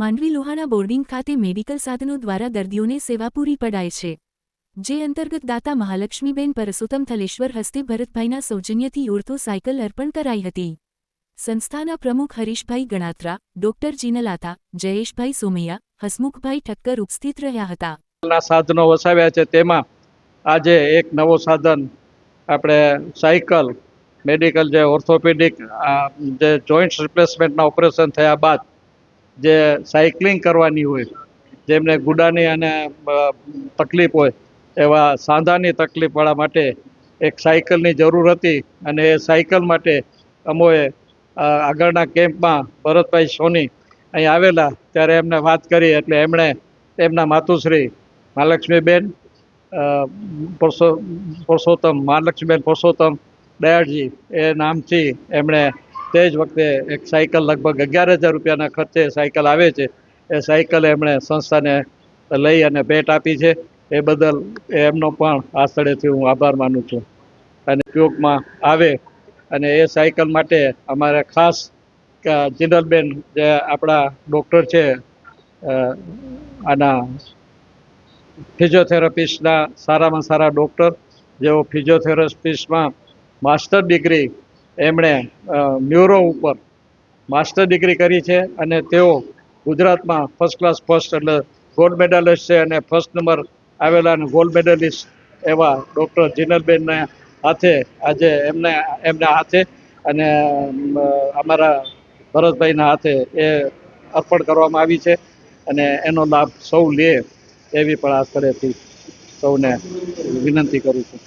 Mandvi Lohana boarding ખાતે medical સાધનો દ્વારા દર્દીઓને સેવા પૂરી પડાય છે. જે અંતર્ગત દાતા મહાલક્ષ્મીબેન પરસોત્તમ થલેશ્વર હસ્તે ભરતભાઈના સૌજન્યથી ઓર્થો સાયકલ અર્પણ કરાઈ હતી. સંસ્થાના પ્રમુખ હરીશભાઈ ગણાત્રા, ડોક્ટર જીનલાતા, જયેશભાઈ સોમૈયા, હસમુખભાઈ ઠક્કર ઉપસ્થિત રહ્યા હતા. સાધનો વસાવ્યા છે તેમાં આજે એક નવો સાધન આપણે સાયકલ, મેડિકલ જે ઓર્થોપેડિક જે જોઈન્ટ રિપ્લેસમેન્ટના ઓપરેશન થયા બાદ જે સાયકલિંગ કરવાની હોય, જેમને ગુડાની અને તકલીફ હોય, એવા સાંધાની તકલીફવાળા માટે એક સાયકલની જરૂર હતી અને એ સાયકલ માટે અમોએ આગળના કેમ્પમાં ભરતભાઈ સોની અહીં આવેલા, ત્યારે એમને વાત કરી એટલે એમણે એમના માતુશ્રી મહાલક્ષ્મીબેન પુરુષો પરસો, પરસોત્તમ, મહાલક્ષ્મીબેન પરસોત્તમ દયાળજી એ નામથી એમણે તે જ વખતે એક સાયકલ લગભગ અગિયાર હજાર રૂપિયાના ખર્ચે સાયકલ આવે છે. એ સાયકલ એમણે સંસ્થાને લઈ અને ભેટ આપી છે. એ બદલ એમનો પણ આ સ્થળેથી હું આભાર માનું છું. અને ઉપયોગમાં આવે અને એ સાયકલ માટે અમારે ખાસ જિનલબેન જે આપણા ડૉક્ટર છે આના ફિઝિયોથેરાપિસ્ટના સારામાં સારા ડૉક્ટર, જેઓ ફિઝિયોથેરાપિસ્ટમાં માસ્ટર ડિગ્રી એમણે મ્યુરો ઉપર માસ્ટર ડિગ્રી કરી છે અને તેઓ ગુજરાતમાં ફર્સ્ટ ક્લાસ ફર્સ્ટ એટલે ગોલ્ડ મેડલિસ્ટ છે અને ફર્સ્ટ નંબર આવેલા ગોલ્ડ મેડલિસ્ટ એવા ડૉક્ટર જીનલબેનને હાથે, આજે એમને, એમના હાથે અને અમારા ભરતભાઈના હાથે એ અર્પણ કરવામાં આવી છે અને એનો લાભ સૌ લે એવી પણ આ સ્થળેથી સૌને વિનંતી કરું છું.